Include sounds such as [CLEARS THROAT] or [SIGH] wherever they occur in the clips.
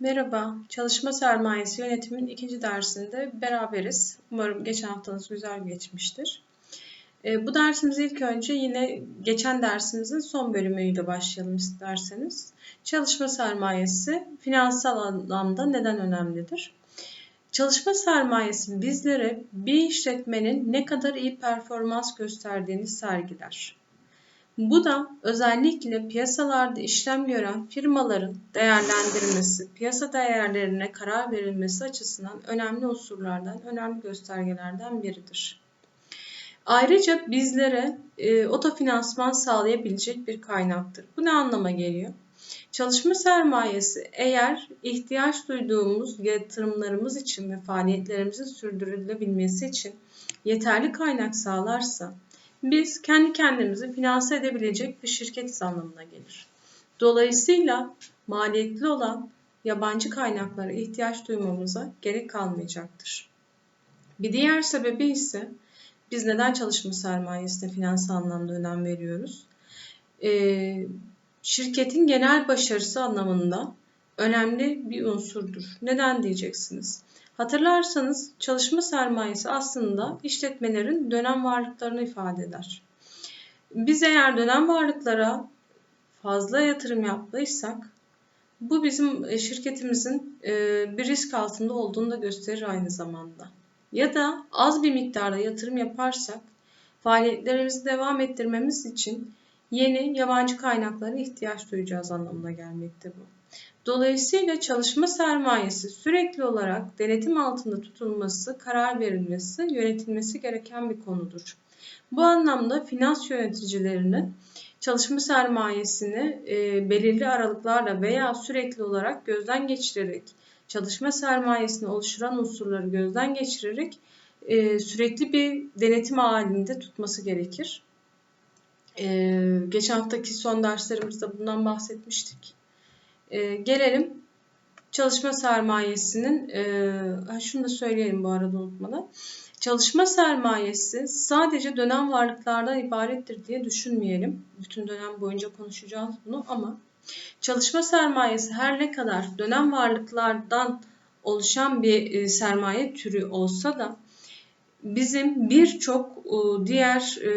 Merhaba, Çalışma Sermayesi Yönetimin ikinci dersinde beraberiz. Umarım geçen haftanız güzel geçmiştir. E, bu dersimiz ilk önce yine geçen dersimizin son bölümüyle başlayalım isterseniz. Çalışma sermayesi finansal anlamda neden önemlidir? Çalışma sermayesi bizlere bir işletmenin ne kadar iyi performans gösterdiğini sergiler. Bu da özellikle piyasalarda işlem gören firmaların değerlendirilmesi, piyasa değerlerine karar verilmesi açısından önemli unsurlardan, önemli göstergelerden biridir. Ayrıca bizlere e, otofinansman sağlayabilecek bir kaynaktır. Bu ne anlama geliyor? Çalışma sermayesi eğer ihtiyaç duyduğumuz yatırımlarımız için ve faaliyetlerimizin sürdürülebilmesi için yeterli kaynak sağlarsa biz kendi kendimizi finanse edebilecek bir şirketiz anlamına gelir. Dolayısıyla maliyetli olan yabancı kaynaklara ihtiyaç duymamıza gerek kalmayacaktır. Bir diğer sebebi ise biz neden çalışma sermayesine finansal anlamda önem veriyoruz? Ee, şirketin genel başarısı anlamında önemli bir unsurdur. Neden diyeceksiniz? Hatırlarsanız çalışma sermayesi aslında işletmelerin dönem varlıklarını ifade eder. Biz eğer dönem varlıklara fazla yatırım yaptıysak bu bizim e, şirketimizin e, bir risk altında olduğunu da gösterir aynı zamanda. Ya da az bir miktarda yatırım yaparsak faaliyetlerimizi devam ettirmemiz için yeni yabancı kaynaklara ihtiyaç duyacağız anlamına gelmekte bu. Dolayısıyla çalışma sermayesi sürekli olarak denetim altında tutulması, karar verilmesi, yönetilmesi gereken bir konudur. Bu anlamda finans yöneticilerinin çalışma sermayesini e, belirli aralıklarla veya sürekli olarak gözden geçirerek, çalışma sermayesini oluşturan unsurları gözden geçirerek e, sürekli bir denetim halinde tutması gerekir. E, geçen haftaki son derslerimizde bundan bahsetmiştik. E, gelelim çalışma sermayesinin, e, şunu da söyleyelim bu arada unutmadan. Çalışma sermayesi sadece dönem varlıklardan ibarettir diye düşünmeyelim. Bütün dönem boyunca konuşacağız bunu ama çalışma sermayesi her ne kadar dönem varlıklardan oluşan bir e, sermaye türü olsa da bizim birçok diğer e,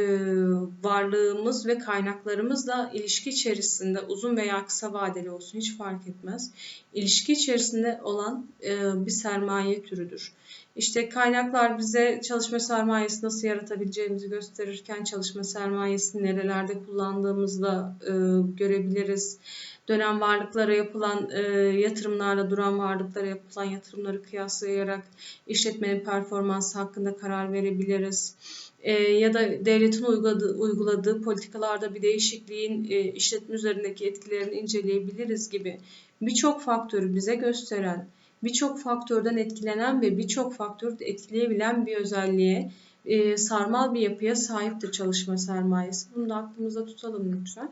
varlığımız ve kaynaklarımızla ilişki içerisinde uzun veya kısa vadeli olsun hiç fark etmez. İlişki içerisinde olan e, bir sermaye türüdür. İşte kaynaklar bize çalışma sermayesi nasıl yaratabileceğimizi gösterirken çalışma sermayesini nerelerde kullandığımızda görebiliriz dönem varlıklara yapılan e, yatırımlarla duran varlıklara yapılan yatırımları kıyaslayarak işletmenin performansı hakkında karar verebiliriz. E, ya da devletin uyguladığı, uyguladığı politikalarda bir değişikliğin e, işletme üzerindeki etkilerini inceleyebiliriz gibi birçok faktörü bize gösteren, birçok faktörden etkilenen ve birçok faktörü etkileyebilen bir özelliğe e, sarmal bir yapıya sahiptir çalışma sermayesi. Bunu da aklımızda tutalım lütfen.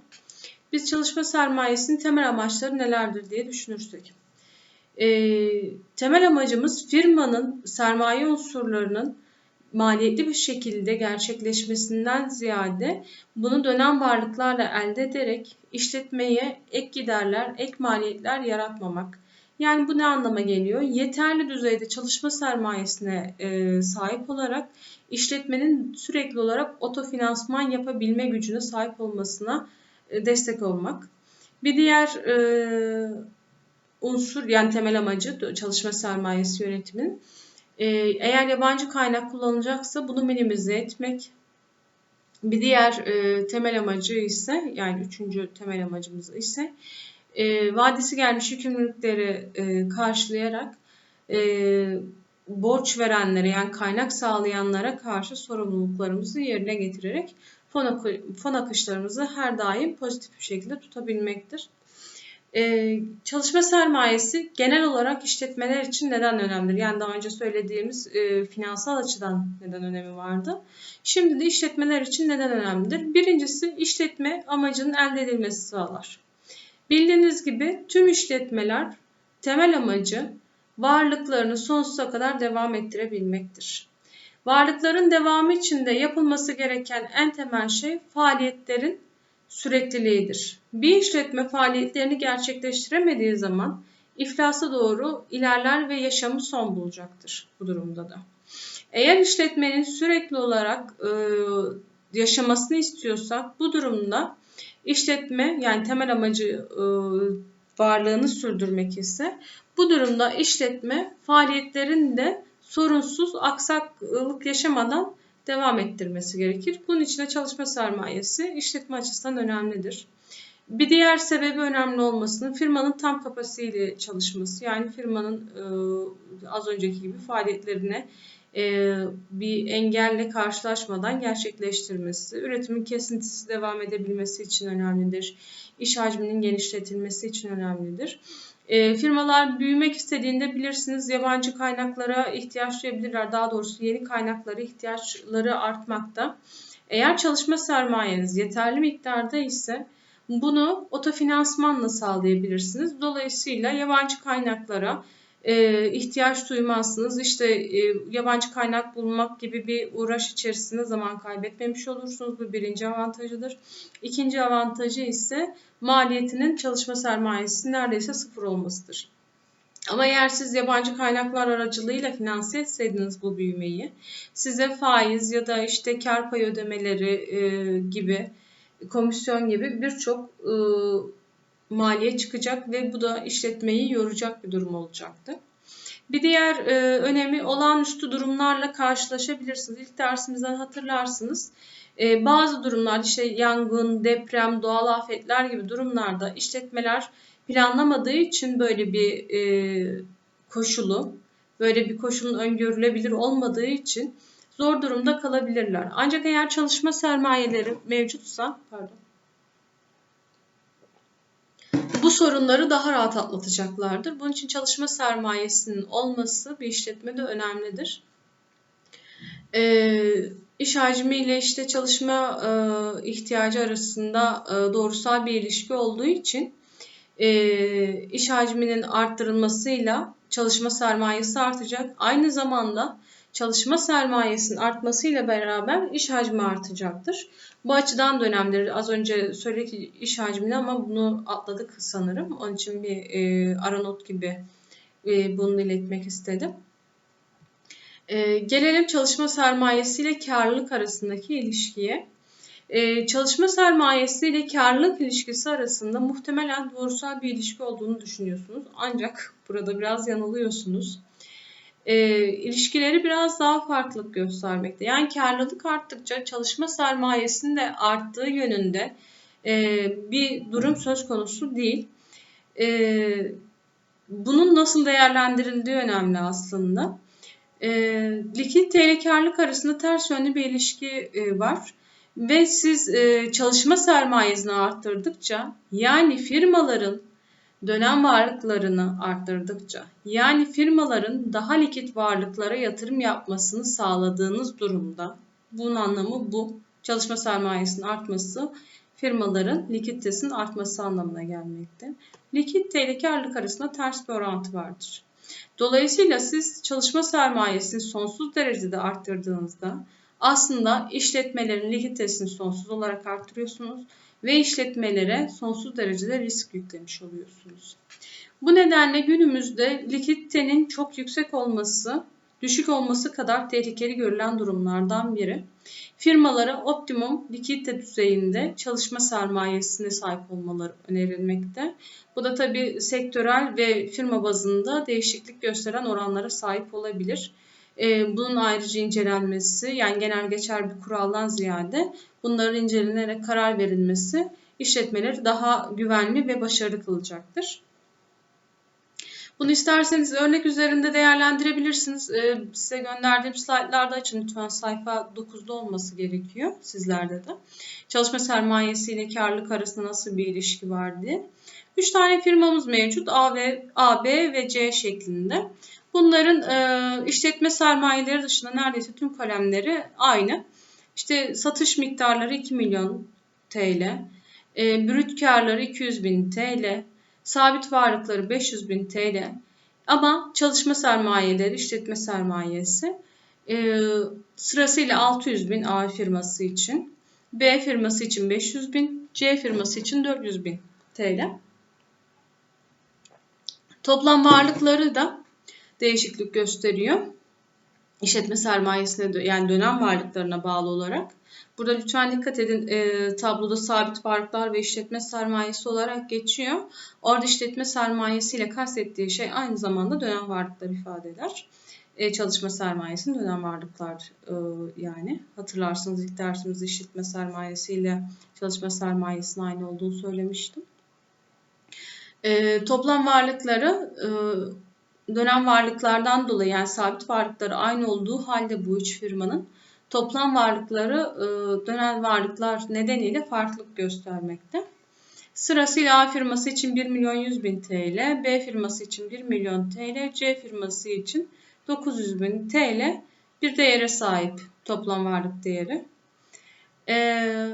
Biz çalışma sermayesinin temel amaçları nelerdir diye düşünürsek. E, temel amacımız firmanın sermaye unsurlarının maliyetli bir şekilde gerçekleşmesinden ziyade bunu dönem varlıklarla elde ederek işletmeye ek giderler, ek maliyetler yaratmamak. Yani bu ne anlama geliyor? Yeterli düzeyde çalışma sermayesine e, sahip olarak işletmenin sürekli olarak otofinansman yapabilme gücüne sahip olmasına destek olmak. Bir diğer e, unsur yani temel amacı çalışma sermayesi yönetimin e, eğer yabancı kaynak kullanılacaksa bunu minimize etmek. Bir diğer e, temel amacı ise yani üçüncü temel amacımız ise e, vadesi gelmiş yükümlülükleri e, karşılayarak e, borç verenlere yani kaynak sağlayanlara karşı sorumluluklarımızı yerine getirerek fon, fon akışlarımızı her daim pozitif bir şekilde tutabilmektir. Ee, çalışma sermayesi genel olarak işletmeler için neden önemlidir? Yani daha önce söylediğimiz e, finansal açıdan neden önemi vardı. Şimdi de işletmeler için neden önemlidir? Birincisi işletme amacının elde edilmesi sağlar. Bildiğiniz gibi tüm işletmeler temel amacı varlıklarını sonsuza kadar devam ettirebilmektir. Varlıkların devamı için de yapılması gereken en temel şey faaliyetlerin sürekliliğidir. Bir işletme faaliyetlerini gerçekleştiremediği zaman iflasa doğru ilerler ve yaşamı son bulacaktır bu durumda da. Eğer işletmenin sürekli olarak e, yaşamasını istiyorsak bu durumda işletme yani temel amacı e, varlığını sürdürmek ise bu durumda işletme faaliyetlerini de sorunsuz aksaklık yaşamadan devam ettirmesi gerekir. Bunun için de çalışma sermayesi işletme açısından önemlidir. Bir diğer sebebi önemli olmasının firmanın tam kapasiteyle çalışması. Yani firmanın e, az önceki gibi faaliyetlerine e, bir engelle karşılaşmadan gerçekleştirmesi, üretimin kesintisi devam edebilmesi için önemlidir. İş hacminin genişletilmesi için önemlidir. E, firmalar büyümek istediğinde bilirsiniz yabancı kaynaklara ihtiyaç duyabilirler. Daha doğrusu yeni kaynaklara ihtiyaçları artmakta. Eğer çalışma sermayeniz yeterli miktarda ise bunu otofinansmanla sağlayabilirsiniz. Dolayısıyla yabancı kaynaklara e, ihtiyaç duymazsınız. İşte e, yabancı kaynak bulmak gibi bir uğraş içerisinde zaman kaybetmemiş olursunuz. Bu birinci avantajıdır. İkinci avantajı ise maliyetinin çalışma sermayesi neredeyse sıfır olmasıdır. Ama eğer siz yabancı kaynaklar aracılığıyla finanse etseydiniz bu büyümeyi, size faiz ya da işte kar payı ödemeleri e, gibi, komisyon gibi birçok e, maliye çıkacak ve bu da işletmeyi yoracak bir durum olacaktı. Bir diğer e, önemi olağanüstü durumlarla karşılaşabilirsiniz. İlk dersimizden hatırlarsınız. E, bazı durumlar işte yangın, deprem, doğal afetler gibi durumlarda işletmeler planlamadığı için böyle bir e, koşulu, böyle bir koşulun öngörülebilir olmadığı için zor durumda kalabilirler. Ancak eğer çalışma sermayeleri mevcutsa, pardon, bu sorunları daha rahat atlatacaklardır. Bunun için çalışma sermayesinin olması bir işletmede önemlidir. E, iş hacmi ile işte çalışma e, ihtiyacı arasında e, doğrusal bir ilişki olduğu için e, iş hacminin arttırılmasıyla çalışma sermayesi artacak. Aynı zamanda çalışma sermayesinin artmasıyla beraber iş hacmi artacaktır. Bu açıdan da önemlidir. Az önce söyledik iş hacmini ama bunu atladık sanırım. Onun için bir e, ara not gibi e, bunu iletmek istedim. E, gelelim çalışma sermayesi ile karlılık arasındaki ilişkiye. E, çalışma sermayesi ile karlılık ilişkisi arasında muhtemelen doğrusal bir ilişki olduğunu düşünüyorsunuz. Ancak burada biraz yanılıyorsunuz e, ilişkileri biraz daha farklılık göstermekte. Yani karlılık arttıkça çalışma sermayesinin de arttığı yönünde e, bir durum söz konusu değil. E, bunun nasıl değerlendirildiği önemli aslında. E, likidite karlılık arasında ters yönlü bir ilişki e, var. Ve siz e, çalışma sermayesini arttırdıkça yani firmaların dönem varlıklarını arttırdıkça yani firmaların daha likit varlıklara yatırım yapmasını sağladığınız durumda bunun anlamı bu. Çalışma sermayesinin artması firmaların likiditesinin artması anlamına gelmekte. Likidite ile karlılık arasında ters bir orantı vardır. Dolayısıyla siz çalışma sermayesini sonsuz derecede arttırdığınızda aslında işletmelerin likiditesini sonsuz olarak arttırıyorsunuz ve işletmelere sonsuz derecede risk yüklemiş oluyorsunuz. Bu nedenle günümüzde likiditenin çok yüksek olması, düşük olması kadar tehlikeli görülen durumlardan biri. Firmalara optimum likidite düzeyinde çalışma sermayesine sahip olmaları önerilmekte. Bu da tabi sektörel ve firma bazında değişiklik gösteren oranlara sahip olabilir. Ee, bunun ayrıca incelenmesi yani genel geçer bir kuraldan ziyade bunların incelenerek karar verilmesi işletmeleri daha güvenli ve başarılı kılacaktır. Bunu isterseniz örnek üzerinde değerlendirebilirsiniz. Ee, size gönderdiğim slaytlarda açın lütfen sayfa 9'da olması gerekiyor sizlerde de. Çalışma sermayesi ile karlılık arasında nasıl bir ilişki var diye. 3 tane firmamız mevcut A, ve, A, B ve C şeklinde. Bunların e, işletme sermayeleri dışında neredeyse tüm kalemleri aynı. İşte satış miktarları 2 milyon TL, e, brüt karları 200 bin TL, sabit varlıkları 500 bin TL ama çalışma sermayeleri, işletme sermayesi e, sırasıyla 600 bin A firması için, B firması için 500 bin, C firması için 400 bin TL. Toplam varlıkları da değişiklik gösteriyor. İşletme sermayesine yani dönem varlıklarına bağlı olarak. Burada lütfen dikkat edin e, tabloda sabit varlıklar ve işletme sermayesi olarak geçiyor. Orada işletme sermayesiyle kastettiği şey aynı zamanda dönem varlıklar ifade eder. E, çalışma sermayesinin dönem varlıklar e, yani. Hatırlarsınız ilk dersimizde işletme sermayesiyle çalışma sermayesinin aynı olduğunu söylemiştim. E, toplam varlıkları e, dönem varlıklardan dolayı yani sabit varlıkları aynı olduğu halde bu üç firmanın toplam varlıkları e, dönem varlıklar nedeniyle farklılık göstermekte. Sırasıyla A firması için 1 milyon 100 bin TL, B firması için 1 milyon TL, C firması için 900 bin TL bir değere sahip toplam varlık değeri. Ee,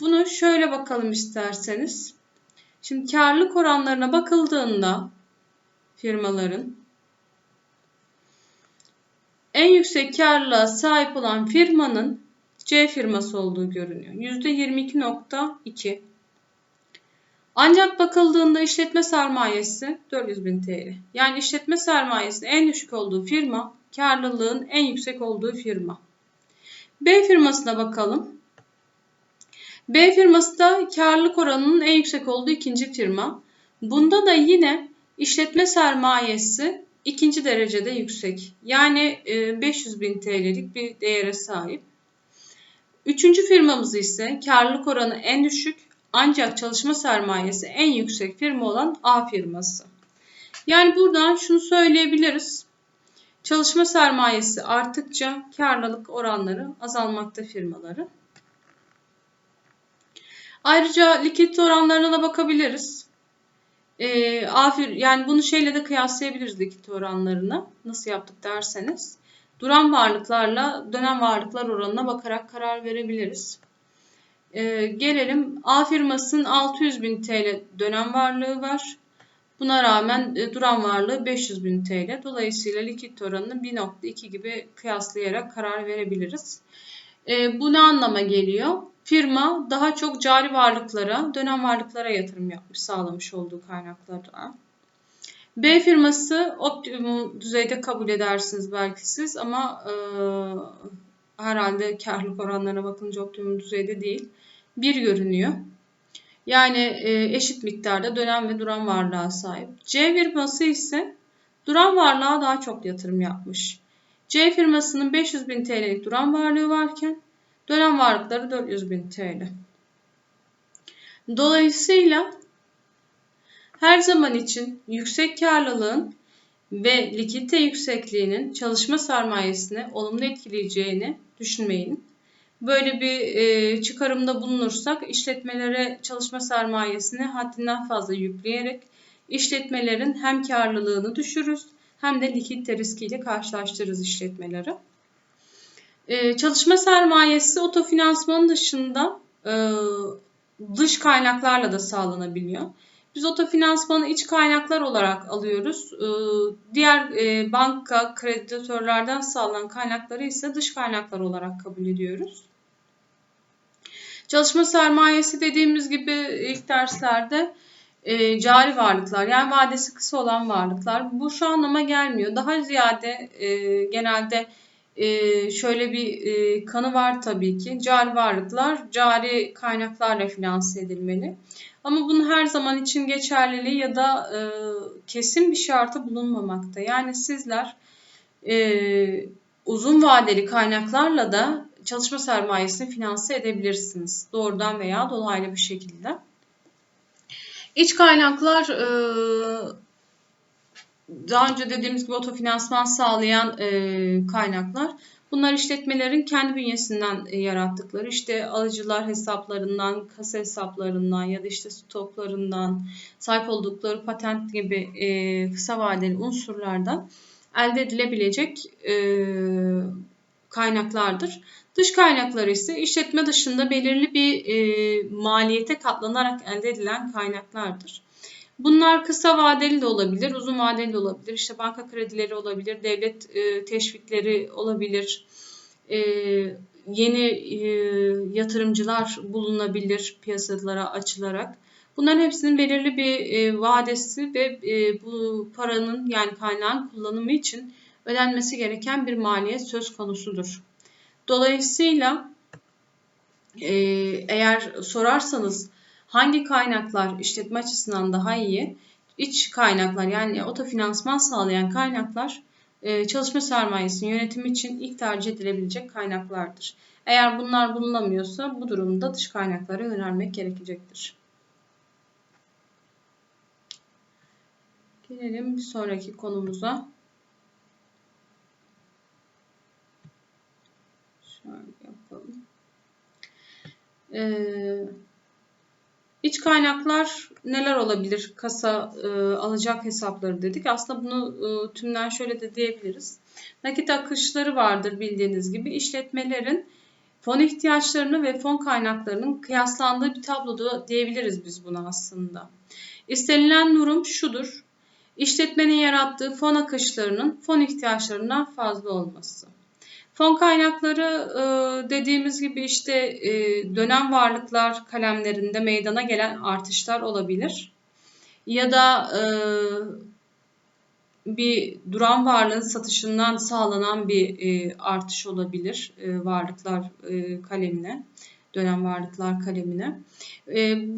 bunu şöyle bakalım isterseniz. Şimdi karlılık oranlarına bakıldığında firmaların en yüksek karlılığa sahip olan firmanın C firması olduğu görünüyor. %22.2. Ancak bakıldığında işletme sermayesi 400 bin TL. Yani işletme sermayesinin en düşük olduğu firma, karlılığın en yüksek olduğu firma. B firmasına bakalım. B firması da karlılık oranının en yüksek olduğu ikinci firma. Bunda da yine işletme sermayesi ikinci derecede yüksek. Yani 500 bin TL'lik bir değere sahip. Üçüncü firmamız ise karlılık oranı en düşük ancak çalışma sermayesi en yüksek firma olan A firması. Yani buradan şunu söyleyebiliriz. Çalışma sermayesi arttıkça karlılık oranları azalmakta firmaları. Ayrıca likit oranlarına da bakabiliriz. E, afir, yani bunu şeyle de kıyaslayabiliriz likit oranlarını. Nasıl yaptık derseniz. Duran varlıklarla dönem varlıklar oranına bakarak karar verebiliriz. E, gelelim A firmasının 600 bin TL dönem varlığı var. Buna rağmen e, duran varlığı 500 bin TL. Dolayısıyla likit oranını 1.2 gibi kıyaslayarak karar verebiliriz. E, bu ne anlama geliyor? Firma daha çok cari varlıklara, dönem varlıklara yatırım yapmış, sağlamış olduğu kaynaklara. B firması optimum düzeyde kabul edersiniz belki siz ama e, herhalde karlılık oranlarına bakınca optimum düzeyde değil. Bir görünüyor. Yani e, eşit miktarda dönem ve duran varlığa sahip. C firması ise duran varlığa daha çok yatırım yapmış. C firmasının 500 bin TL'lik duran varlığı varken dönem varlıkları 400 bin TL. Dolayısıyla her zaman için yüksek karlılığın ve likidite yüksekliğinin çalışma sermayesini olumlu etkileyeceğini düşünmeyin. Böyle bir e, çıkarımda bulunursak işletmelere çalışma sermayesini haddinden fazla yükleyerek işletmelerin hem karlılığını düşürürüz hem de likidite riskiyle karşılaştırırız işletmeleri. E, çalışma sermayesi otofinansmanın dışında e, dış kaynaklarla da sağlanabiliyor. Biz otofinansmanı iç kaynaklar olarak alıyoruz. E, diğer e, banka, kreditörlerden sağlanan kaynakları ise dış kaynaklar olarak kabul ediyoruz. Çalışma sermayesi dediğimiz gibi ilk derslerde e, cari varlıklar yani vadesi kısa olan varlıklar. Bu şu anlama gelmiyor. Daha ziyade e, genelde e, şöyle bir e, kanı var tabii ki. Cari varlıklar cari kaynaklarla finanse edilmeli. Ama bunun her zaman için geçerliliği ya da e, kesin bir şartı bulunmamakta. Yani sizler e, uzun vadeli kaynaklarla da çalışma sermayesini finanse edebilirsiniz. Doğrudan veya dolaylı bir şekilde. İç kaynaklar daha önce dediğimiz gibi otofinansman sağlayan e, kaynaklar. Bunlar işletmelerin kendi bünyesinden e, yarattıkları işte alıcılar hesaplarından, kasa hesaplarından ya da işte stoklarından, sahip oldukları patent gibi e, kısa vadeli unsurlardan elde edilebilecek e, kaynaklardır. Dış kaynakları ise işletme dışında belirli bir e, maliyete katlanarak elde edilen kaynaklardır. Bunlar kısa vadeli de olabilir, uzun vadeli de olabilir. İşte banka kredileri olabilir, devlet e, teşvikleri olabilir. E, yeni e, yatırımcılar bulunabilir piyasalara açılarak. Bunların hepsinin belirli bir e, vadesi ve e, bu paranın yani kaynağın kullanımı için ödenmesi gereken bir maliyet söz konusudur. Dolayısıyla e, eğer sorarsanız hangi kaynaklar işletme açısından daha iyi? İç kaynaklar yani otofinansman sağlayan kaynaklar e, çalışma sermayesinin yönetimi için ilk tercih edilebilecek kaynaklardır. Eğer bunlar bulunamıyorsa bu durumda dış kaynaklara yönelmek gerekecektir. Gelelim bir sonraki konumuza. Şöyle yapalım. Ee, iç kaynaklar neler olabilir? Kasa e, alacak hesapları dedik. Aslında bunu e, tümden şöyle de diyebiliriz. Nakit akışları vardır bildiğiniz gibi. İşletmelerin fon ihtiyaçlarını ve fon kaynaklarının kıyaslandığı bir tabloda diyebiliriz biz buna aslında. İstenilen durum şudur. İşletmenin yarattığı fon akışlarının fon ihtiyaçlarından fazla olması. Fon kaynakları e, dediğimiz gibi işte e, dönem varlıklar kalemlerinde meydana gelen artışlar olabilir. Ya da e, bir duran varlığın satışından sağlanan bir artış olabilir varlıklar kalemine, dönem varlıklar kalemine.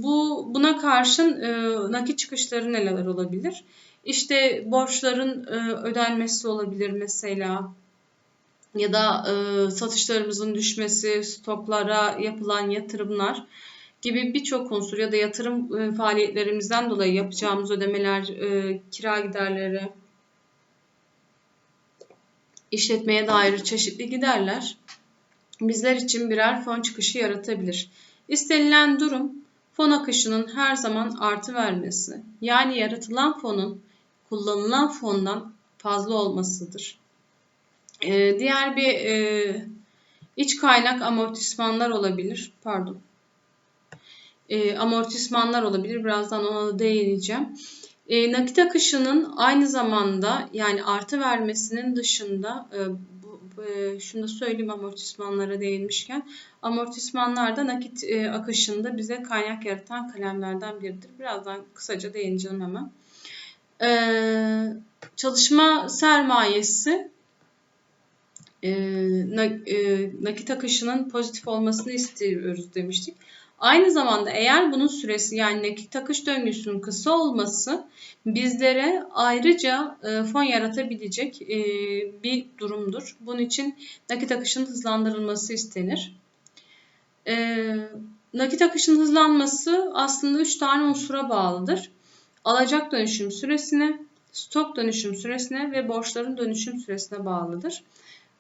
Bu buna karşın nakit çıkışları neler olabilir? İşte borçların ödenmesi olabilir mesela ya da e, satışlarımızın düşmesi, stoklara yapılan yatırımlar gibi birçok unsur ya da yatırım e, faaliyetlerimizden dolayı yapacağımız ödemeler, e, kira giderleri, işletmeye dair çeşitli giderler bizler için birer fon çıkışı yaratabilir. İstenilen durum fon akışının her zaman artı vermesi. Yani yaratılan fonun kullanılan fondan fazla olmasıdır. Ee, diğer bir e, iç kaynak amortismanlar olabilir. Pardon. E, amortismanlar olabilir. Birazdan ona da değineceğim. E, nakit akışının aynı zamanda yani artı vermesinin dışında e, bu, e, şunu da söyleyeyim amortismanlara değinmişken amortismanlar da nakit e, akışında bize kaynak yaratan kalemlerden biridir. Birazdan kısaca değineceğim hemen. E, çalışma sermayesi e, e, nakit akışının pozitif olmasını istiyoruz demiştik. Aynı zamanda eğer bunun süresi yani nakit akış döngüsünün kısa olması bizlere ayrıca e, fon yaratabilecek bir durumdur. Bunun için nakit akışının hızlandırılması istenir. Nakit akışının hızlanması aslında 3 tane unsura bağlıdır. Alacak dönüşüm süresine, stok dönüşüm süresine ve borçların dönüşüm süresine bağlıdır.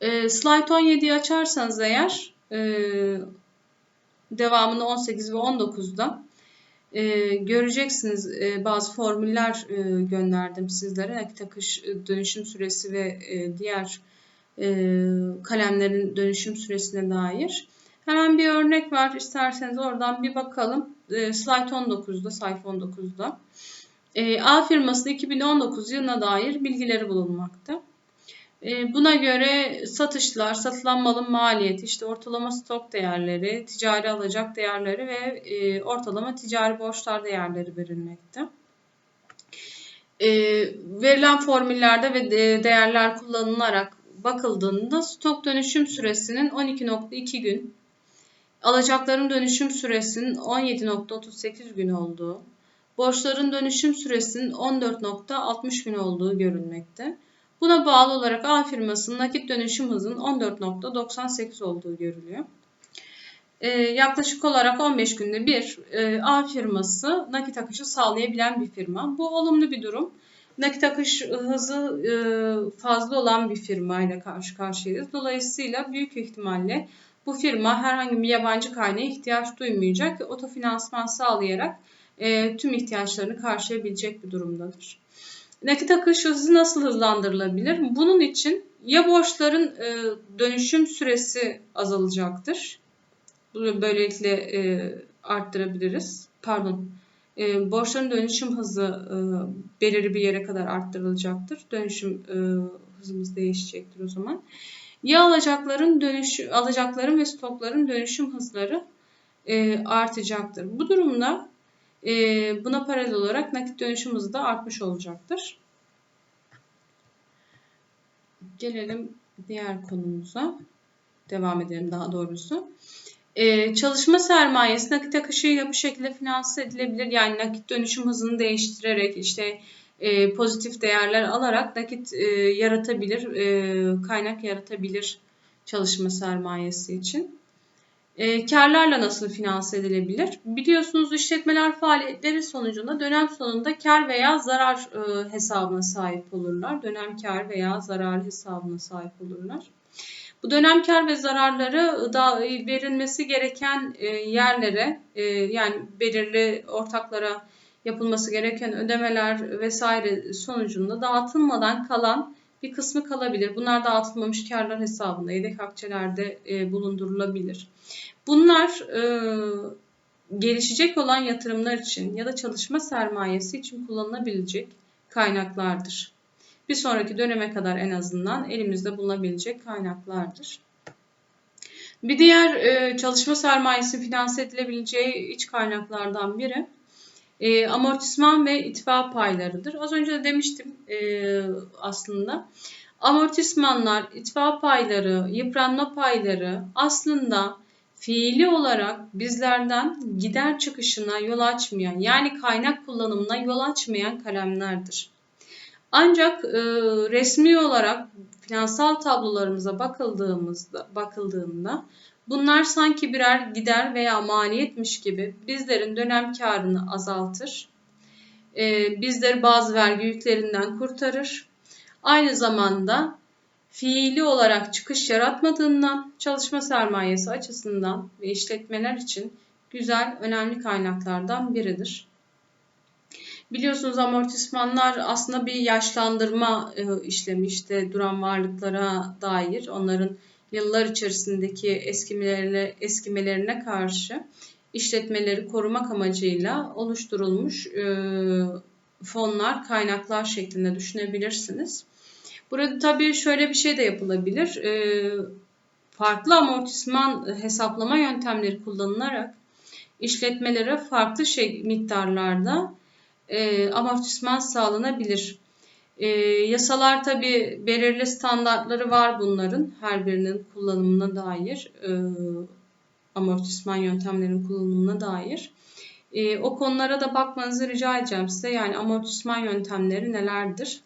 E, slide 17'yi açarsanız eğer e, devamını 18 ve 19'da e, göreceksiniz e, bazı formüller e, gönderdim sizlere. Nakit akış e, dönüşüm süresi ve e, diğer e, kalemlerin dönüşüm süresine dair. Hemen bir örnek var. İsterseniz oradan bir bakalım. E, slide 19'da, sayfa 19'da. E, A firmasının 2019 yılına dair bilgileri bulunmakta. Ee, buna göre satışlar, satılan malın maliyeti, işte ortalama stok değerleri, ticari alacak değerleri ve e, ortalama ticari borçlar değerleri verilmekte. Ee, verilen formüllerde ve değerler kullanılarak bakıldığında stok dönüşüm süresinin 12.2 gün, alacakların dönüşüm süresinin 17.38 gün olduğu, borçların dönüşüm süresinin 14.60 gün olduğu görülmekte. Buna bağlı olarak A firmasının nakit dönüşüm hızının 14.98 olduğu görülüyor. Ee, yaklaşık olarak 15 günde bir e, A firması nakit akışı sağlayabilen bir firma. Bu olumlu bir durum. Nakit akış hızı e, fazla olan bir firma ile karşı karşıyayız. Dolayısıyla büyük ihtimalle bu firma herhangi bir yabancı kaynağa ihtiyaç duymayacak otofinansman sağlayarak e, tüm ihtiyaçlarını karşılayabilecek bir durumdadır. Nakit akış hızı nasıl hızlandırılabilir? Bunun için ya borçların e, dönüşüm süresi azalacaktır. Bunu böylelikle e, arttırabiliriz. Pardon. E, borçların dönüşüm hızı e, belirli bir yere kadar arttırılacaktır. Dönüşüm e, hızımız değişecektir o zaman. Ya alacakların dönüş alacakların ve stokların dönüşüm hızları e, artacaktır. Bu durumda buna paralel olarak nakit dönüşüm hızı da artmış olacaktır. Gelelim diğer konumuza. Devam edelim daha doğrusu. Ee, çalışma sermayesi nakit akışıyla bu şekilde finanse edilebilir. Yani nakit dönüşüm hızını değiştirerek işte e, pozitif değerler alarak nakit e, yaratabilir, e, kaynak yaratabilir çalışma sermayesi için. E, karlarla nasıl finanse edilebilir? Biliyorsunuz işletmeler faaliyetleri sonucunda dönem sonunda kar veya zarar e, hesabına sahip olurlar. Dönem kar veya zarar hesabına sahip olurlar. Bu dönem kar ve zararları da verilmesi gereken e, yerlere e, yani belirli ortaklara yapılması gereken ödemeler vesaire sonucunda dağıtılmadan kalan bir kısmı kalabilir. Bunlar dağıtılmamış karlar hesabında yedek akçelerde e, bulundurulabilir. Bunlar gelişecek olan yatırımlar için ya da çalışma sermayesi için kullanılabilecek kaynaklardır bir sonraki döneme kadar en azından elimizde bulunabilecek kaynaklardır. Bir diğer e, çalışma sermayesi finanse edilebileceği iç kaynaklardan biri e, amortisman ve itfa paylarıdır. Az önce de demiştim e, aslında. Amortismanlar, itfa payları, yıpranma payları aslında fiili olarak bizlerden gider çıkışına yol açmayan yani kaynak kullanımına yol açmayan kalemlerdir. Ancak e, resmi olarak finansal tablolarımıza bakıldığımızda bakıldığında bunlar sanki birer gider veya maliyetmiş gibi bizlerin dönem karını azaltır. E, bizleri bazı vergi yüklerinden kurtarır. Aynı zamanda fiili olarak çıkış yaratmadığından çalışma sermayesi açısından ve işletmeler için güzel, önemli kaynaklardan biridir. Biliyorsunuz amortismanlar aslında bir yaşlandırma e, işlemi işte duran varlıklara dair onların yıllar içerisindeki eskimelerine, eskimelerine karşı işletmeleri korumak amacıyla oluşturulmuş e, fonlar, kaynaklar şeklinde düşünebilirsiniz. Burada tabii şöyle bir şey de yapılabilir. E, farklı amortisman hesaplama yöntemleri kullanılarak işletmelere farklı şey miktarlarda e, amortisman sağlanabilir. E, yasalar tabi belirli standartları var bunların her birinin kullanımına dair e, amortisman yöntemlerinin kullanımına dair. E, o konulara da bakmanızı rica edeceğim size. Yani amortisman yöntemleri nelerdir?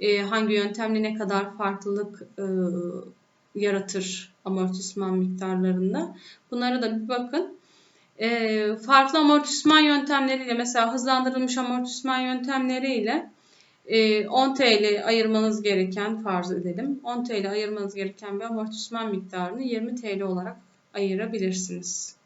E, hangi yöntemle ne kadar farklılık e, yaratır amortisman miktarlarında? Bunlara da bir bakın e, farklı amortisman yöntemleriyle mesela hızlandırılmış amortisman yöntemleriyle e, 10 TL ayırmanız gereken farz edelim. 10 TL ayırmanız gereken bir amortisman miktarını 20 TL olarak ayırabilirsiniz.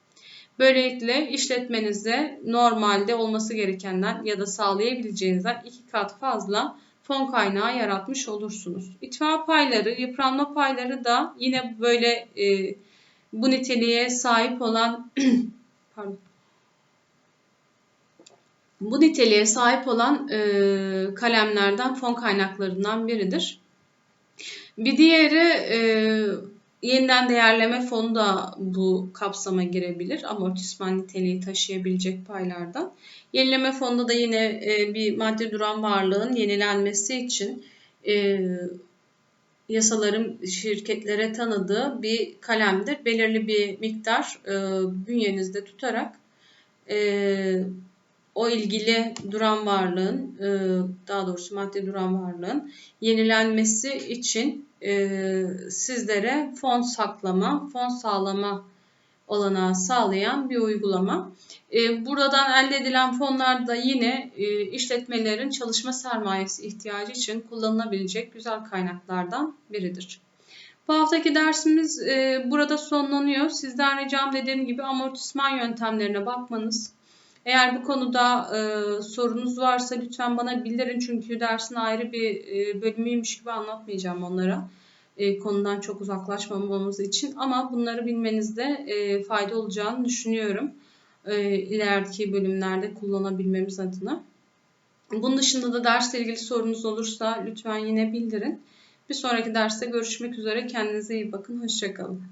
Böylelikle işletmenizde normalde olması gerekenden ya da sağlayabileceğinizden iki kat fazla fon kaynağı yaratmış olursunuz. İtfa payları, yıpranma payları da yine böyle e, bu niteliğe sahip olan [CLEARS THROAT] pardon. Bu niteliğe sahip olan e, kalemlerden fon kaynaklarından biridir. Bir diğeri e, yeniden değerleme fonu da bu kapsama girebilir. Amortisman niteliği taşıyabilecek paylardan. Yenileme fonunda da yine e, bir madde duran varlığın yenilenmesi için e, yasaların şirketlere tanıdığı bir kalemdir. Belirli bir miktar e, bünyenizde tutarak e, o ilgili duran varlığın, e, daha doğrusu madde duran varlığın yenilenmesi için e, sizlere fon saklama, fon sağlama olanağı sağlayan bir uygulama. E, buradan elde edilen fonlar da yine işletmelerin çalışma sermayesi ihtiyacı için kullanılabilecek güzel kaynaklardan biridir. Bu haftaki dersimiz burada sonlanıyor. Sizden ricam dediğim gibi amortisman yöntemlerine bakmanız. Eğer bu konuda sorunuz varsa lütfen bana bildirin çünkü dersin ayrı bir bölümüymüş gibi anlatmayacağım onlara e, konudan çok uzaklaşmamamız için ama bunları bilmenizde e, fayda olacağını düşünüyorum. E, ileriki bölümlerde kullanabilmemiz adına. Bunun dışında da dersle ilgili sorunuz olursa lütfen yine bildirin. Bir sonraki derste görüşmek üzere. Kendinize iyi bakın. Hoşçakalın.